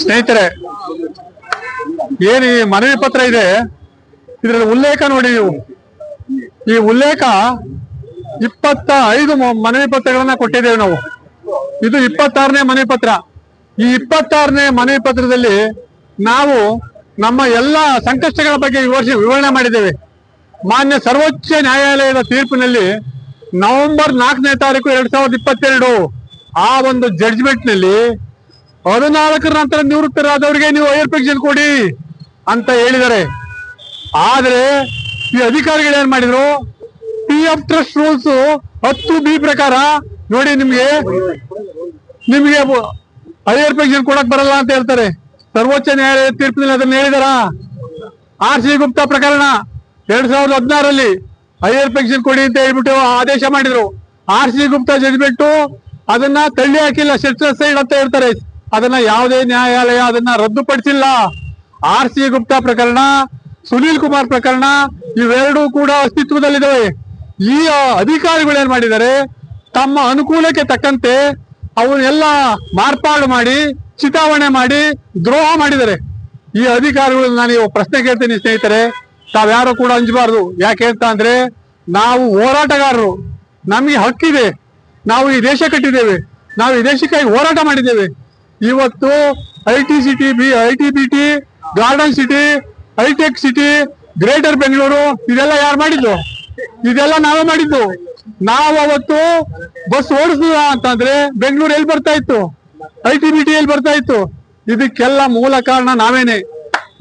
ಸ್ನೇಹಿತರೆ, ಏನು ಈ ಮನವಿ ಪತ್ರ ಇದೆ? ಇದರಲ್ಲಿ ಉಲ್ಲೇಖ ನೋಡಿ ನೀವು. ಈ ಉಲ್ಲೇಖ ಇಪ್ಪತ್ತ ಐದು ಮನವಿ ಪತ್ರಗಳನ್ನ ಕೊಟ್ಟಿದ್ದೇವೆ ನಾವು. ಇದು ಇಪ್ಪತ್ತಾರನೇ ಮನವಿ ಪತ್ರ. ಈ ಇಪ್ಪತ್ತಾರನೇ ಮನವಿ ಪತ್ರದಲ್ಲಿ ನಾವು ನಮ್ಮ ಎಲ್ಲ ಸಂಕಷ್ಟಗಳ ಬಗ್ಗೆ ವಿವರಿಸಿ ವಿವರಣೆ ಮಾಡಿದ್ದೇವೆ. ಮಾನ್ಯ ಸರ್ವೋಚ್ಚ ನ್ಯಾಯಾಲಯದ ತೀರ್ಪಿನಲ್ಲಿ ನವೆಂಬರ್ ನಾಲ್ಕನೇ ತಾರೀಕು ಎರಡ್ ಸಾವಿರದ ಇಪ್ಪತ್ತೆರಡು ಆ ಒಂದು ಜಡ್ಜ್ಮೆಂಟ್ನಲ್ಲಿ ಹದಿನಾಲ್ಕರ ನಂತರ ನಿವೃತ್ತರಾದವರಿಗೆ ನೀವು ಹೈಯರ್ ಪೆನ್ಷನ್ ಕೊಡಿ ಅಂತ ಹೇಳಿದ್ದಾರೆ. ಆದ್ರೆ ಈ ಅಧಿಕಾರಿಗಳು ಏನ್ ಮಾಡಿದ್ರು? ಪಿ ಎಫ್ ಟ್ರಸ್ಟ್ ರೂಲ್ಸ್ ಹತ್ತು ಬಿ ಪ್ರಕಾರ ನೋಡಿ ನಿಮ್ಗೆ ನಿಮ್ಗೆ ಹೈಯರ್ ಪೆನ್ಷನ್ ಕೊಡಕ್ ಬರಲ್ಲ ಅಂತ ಹೇಳ್ತಾರೆ. ಸರ್ವೋಚ್ಚ ನ್ಯಾಯಾಲಯ ತೀರ್ಪಿನಲ್ಲಿ ಅದನ್ನ ಹೇಳಿದಾರ? ಆರ್ ಸಿ ಗುಪ್ತಾ ಪ್ರಕರಣ ಎರಡ್ ಸಾವಿರದ ಹದಿನಾರಲ್ಲಿ ಹೈಯರ್ ಪೆನ್ಷನ್ ಕೊಡಿ ಅಂತ ಹೇಳ್ಬಿಟ್ಟು ಆದೇಶ ಮಾಡಿದ್ರು. ಆರ್ ಸಿ ಗುಪ್ತಾ ಜಡ್ಜ್ಮೆಂಟ್ ಅದನ್ನ ತಳ್ಳಿ ಹಾಕಿಲ್ಲ ಶೆಟ್ರ್ ಸೈಡ್ ಅಂತ ಹೇಳ್ತಾರೆ. ಅದನ್ನ ಯಾವುದೇ ನ್ಯಾಯಾಲಯ ಅದನ್ನ ರದ್ದುಪಡಿಸಿಲ್ಲ. ಆರ್ ಸಿ ಗುಪ್ತಾ ಪ್ರಕರಣ, ಸುನೀಲ್ ಕುಮಾರ್ ಪ್ರಕರಣ, ಇವೆರಡೂ ಕೂಡ ಅಸ್ತಿತ್ವದಲ್ಲಿದ್ದಾವೆ. ಈ ಅಧಿಕಾರಿಗಳು ಏನ್ ಮಾಡಿದ್ದಾರೆ, ತಮ್ಮ ಅನುಕೂಲಕ್ಕೆ ತಕ್ಕಂತೆ ಅವನ್ನೆಲ್ಲ ಮಾರ್ಪಾಡು ಮಾಡಿ, ಚಿತಾವಣೆ ಮಾಡಿ, ದ್ರೋಹ ಮಾಡಿದ್ದಾರೆ. ಈ ಅಧಿಕಾರಿಗಳು ನಾನು ಇವಾಗ ಪ್ರಶ್ನೆ ಕೇಳ್ತೀನಿ ಸ್ನೇಹಿತರೆ. ತಾವ್ಯಾರು ಕೂಡ ಅಂಜಬಾರ್ದು. ಯಾಕೆ ಅಂತ ಅಂದ್ರೆ, ನಾವು ಹೋರಾಟಗಾರರು. ನಮಗೆ ಹಕ್ಕಿದೆ. ನಾವು ಈ ದೇಶ ಕಟ್ಟಿದ್ದೇವೆ. ನಾವು ಈ ದೇಶಕ್ಕಾಗಿ ಹೋರಾಟ ಮಾಡಿದ್ದೇವೆ. ಇವತ್ತು I T city B I T B T garden city hi tech city greater Bengaluru ಇದೆಲ್ಲ ಯಾರು ಮಾಡಿದ್ದು? ಇದೆಲ್ಲ ನಾವೇ ಮಾಡಿದ್ದು. ನಾವು ಅವತ್ತು ಬಸ್ ಓಡಿಸಿದ ಅಂತಂದ್ರೆ ಬೆಂಗಳೂರು ಎಲ್ಲಿ ಬರ್ತಾ ಇತ್ತು? ಐ ಟಿ ಬಿ ಟಿ ಎಲ್ಲಿ ಬರ್ತಾ ಇತ್ತು? ಇದಕ್ಕೆಲ್ಲ ಮೂಲ ಕಾರಣ ನಾವೇನೆ.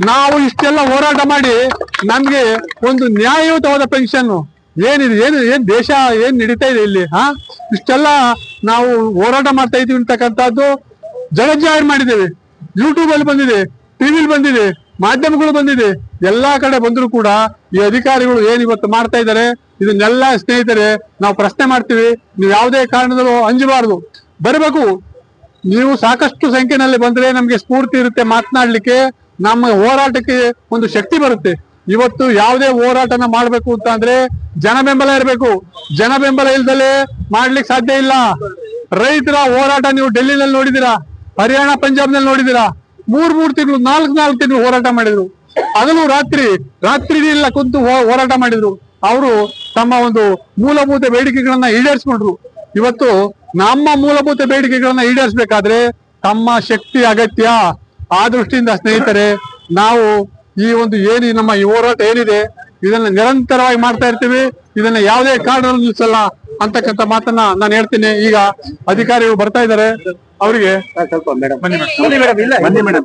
ನಾವು ಇಷ್ಟೆಲ್ಲ ಹೋರಾಟ ಮಾಡಿ ನಮ್ಗೆ ಒಂದು ನ್ಯಾಯಯುತವಾದ ಪೆನ್ಷನ್ ಏನಿದೆ, ಏನು, ಏನ್ ದೇಶ, ಏನ್ ನಡೀತಾ ಇದೆ ಇಲ್ಲಿ, ಹಾ? ಇಷ್ಟೆಲ್ಲ ನಾವು ಹೋರಾಟ ಮಾಡ್ತಾ ಇದೀವಿ ಅಂತಕ್ಕಂಥದ್ದು ಜಗಜ್ಜಾಹಿರ್ ಮಾಡಿದ್ದೇವೆ. ಯೂಟ್ಯೂಬ್ ಅಲ್ಲಿ ಬಂದಿದೆ ಟಿವಿಲಿ ಬಂದಿದೆ, ಮಾಧ್ಯಮಗಳು ಬಂದಿದೆ. ಎಲ್ಲಾ ಕಡೆ ಬಂದರೂ ಕೂಡ ಈ ಅಧಿಕಾರಿಗಳು ಏನ್ ಇವತ್ತು ಮಾಡ್ತಾ ಇದ್ದಾರೆ, ಇದನ್ನೆಲ್ಲ ಸ್ನೇಹಿತರೆ, ನಾವು ಪ್ರಶ್ನೆ ಮಾಡ್ತೀವಿ. ನೀವು ಯಾವುದೇ ಕಾರಣದಲ್ಲೂ ಅಂಜಬಾರದು. ಬರಬೇಕು. ನೀವು ಸಾಕಷ್ಟು ಸಂಖ್ಯೆನಲ್ಲಿ ಬಂದ್ರೆ ನಮ್ಗೆ ಸ್ಫೂರ್ತಿ ಇರುತ್ತೆ ಮಾತನಾಡ್ಲಿಕ್ಕೆ. ನಮ್ಮ ಹೋರಾಟಕ್ಕೆ ಒಂದು ಶಕ್ತಿ ಬರುತ್ತೆ. ಇವತ್ತು ಯಾವುದೇ ಹೋರಾಟನ ಮಾಡ್ಬೇಕು ಅಂತ ಅಂದ್ರೆ ಜನ ಬೆಂಬಲ ಇರಬೇಕು. ಜನ ಬೆಂಬಲ ಇಲ್ದಲೆ ಮಾಡ್ಲಿಕ್ಕೆ ಸಾಧ್ಯ ಇಲ್ಲ. ರೈತರ ಹೋರಾಟ ನೀವು ಡೆಲ್ಲಿನಲ್ಲಿ ನೋಡಿದೀರಾ ಹರಿಯಾಣ, ಪಂಜಾಬ್ನಲ್ಲಿ ನೋಡಿದಿರಾ ಮೂರ್ ಮೂರ್ ತಿಂಗಳು, ನಾಲ್ಕು ನಾಲ್ಕು ತಿಂಗಳು ಹೋರಾಟ ಮಾಡಿದ್ರು. ಅದನ್ನು ರಾತ್ರಿ ರಾತ್ರಿ ಇಲ್ಲ ಕುಂತು ಹೋರಾಟ ಮಾಡಿದ್ರು. ಅವರು ತಮ್ಮ ಒಂದು ಮೂಲಭೂತ ಬೇಡಿಕೆಗಳನ್ನ ಈಡೇರಿಸ್ಕೊಂಡ್ರು. ಇವತ್ತು ನಮ್ಮ ಮೂಲಭೂತ ಬೇಡಿಕೆಗಳನ್ನ ಈಡೇರಿಸಬೇಕಾದ್ರೆ ತಮ್ಮ ಶಕ್ತಿ ಅಗತ್ಯ. ಆ ದೃಷ್ಟಿಯಿಂದ ಸ್ನೇಹಿತರೆ, ನಾವು ಈ ಒಂದು ಏನು ನಮ್ಮ ಈ ಹೋರಾಟ ಏನಿದೆ, ಇದನ್ನ ನಿರಂತರವಾಗಿ ಮಾಡ್ತಾ ಇರ್ತೀವಿ. ಇದನ್ನ ಯಾವುದೇ ಕಾರಣ ನಿಲ್ಲಿಸಲ್ಲ. ಅಂತಕ್ಕಂಥ ಮಾತನ್ನ ನಾನು ಹೇಳ್ತೀನಿ. ಈಗ ಅಧಿಕಾರಿಗಳು ಬರ್ತಾ ಇದ್ದಾರೆ ಅವರಿಗೆ ಸ್ವಲ್ಪ ಮೇಡಮ್. ಬನ್ನಿ ಮೇಡಮ್. ಬನ್ನಿ ಮೇಡಮ್.